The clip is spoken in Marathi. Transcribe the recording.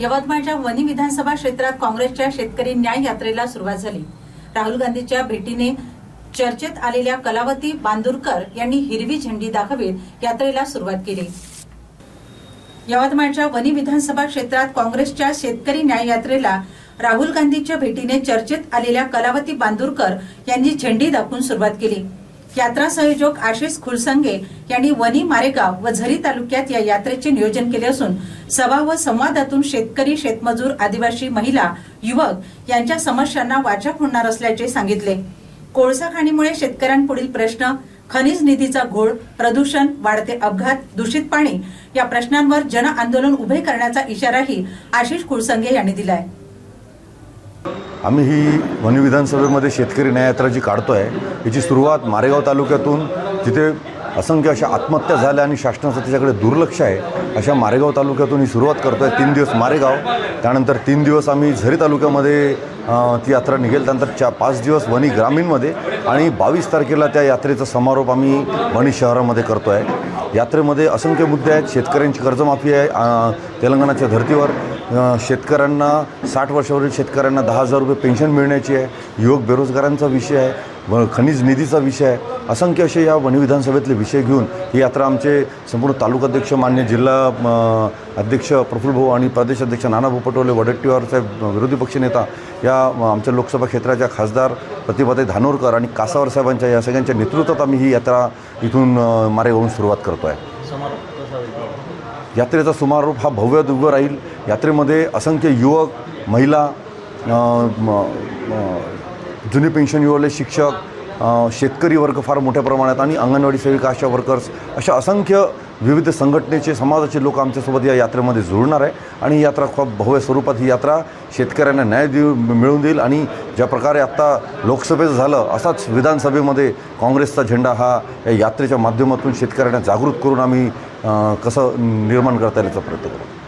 यवतमाळच्या वनी विधानसभा क्षेत्रात काँग्रेसच्या शेतकरी न्याय यात्रेला सुरुवात झाली. राहुल गांधीच्या भेटीने चर्चेत आलेल्या कलावती बांदुरकर यांनी हिरवी झेंडी दाखवीत यात्रेला सुरुवात केली. यवतमाळच्या वनी विधानसभा क्षेत्रात काँग्रेसच्या शेतकरी न्याय यात्रेला राहुल गांधीच्या भेटीने चर्चेत आलेल्या कलावती बांदुरकर यांनी झेंडी दाखवून सुरुवात केली. यात्रा संयोजक आशिष खुलसंगे यांनी वनी मारेगाव व झरी तालुक्यात या यात्रेचे नियोजन केले असून सभा व संवादातून शेतकरी शेतमजूर आदिवासी महिला युवक यांच्या समस्यांना वाचा फोडणार असल्याचे सांगितले. कोळसा खाणीमुळे शेतकऱ्यांपुढील प्रश्न खनिज निधीचा घोळ प्रदूषण वाढते अपघात दूषित पाणी या प्रश्नांवर जन आंदोलन उभे करण्याचा इशाराही आशिष कुळसंगे यांनी दिलाय. आम्ही ही वनी विधानसभेमध्ये शेतकरी न्याययात्रा जी काढतो आहे याची सुरुवात मारेगाव तालुक्यातून जिथे असंख्य अशा आत्महत्या झाल्या आणि शासनाचं त्याच्याकडे दुर्लक्ष आहे अशा मारेगाव तालुक्यातून ही सुरुवात करतो आहे तीन दिवस मारेगाव त्यानंतर तीन दिवस आम्ही झरी तालुक्यामध्ये ती यात्रा निघेल त्यानंतर चा पाच दिवस वणी ग्रामीणमध्ये आणि बावीस तारखेला त्या यात्रेचा समारोप आम्ही वणी शहरामध्ये करतो आहे यात्रेमध्ये असंख्य मुद्दे आहेत शेतकऱ्यांची कर्जमाफी आहे तेलंगणाच्या धर्तीवर शेतकऱ्यांना साठ वर्षावरील शेतकऱ्यांना दहा हजार रुपये पेन्शन मिळण्याची आहे. युवक बेरोजगारांचा विषय आहे. व खनिज निधीचा विषय आहे. असंख्य असे या वन विधानसभेतले विषय घेऊन ही यात्रा आमचे संपूर्ण तालुकाध्यक्ष मान्य जिल्हा अध्यक्ष प्रफुल्ल भाऊ आणि प्रदेशाध्यक्ष नानाभाऊ पटोले वडट्टीवार साहेब विरोधी पक्षनेता या आमच्या लोकसभा क्षेत्राच्या खासदार प्रतिभाताई धानोरकर आणि कासावर साहेबांच्या या सगळ्यांच्या नेतृत्वात आम्ही ही यात्रा इथून अ, मारेगावून सुरुवात करतो आहे यात्रेचा समारोप हा भव्य दिव्य राहील. यात्रेमध्ये असंख्य युवक महिला जुनी पेन्शन युवले शिक्षक शेतकरी वर्ग फार मोठ्या प्रमाणात आणि अंगणवाडी सेविका आशा वर्कर्स अशा असंख्य विविध संघटनेचे समाजाचे लोक आमच्यासोबत या यात्रेमध्ये जुळणार आहे. आणि ही यात्रा खूप भव्य स्वरूपात ही यात्रा शेतकऱ्यांना न्याय देऊ मिळवून देईल. आणि ज्या प्रकारे आत्ता लोकसभेचं झालं असाच विधानसभेमध्ये काँग्रेसचा झेंडा हा या यात्रेच्या माध्यमातून शेतकऱ्यांना जागृत करून आम्ही कसं निर्माण करता येईल याचा प्रयत्न करू.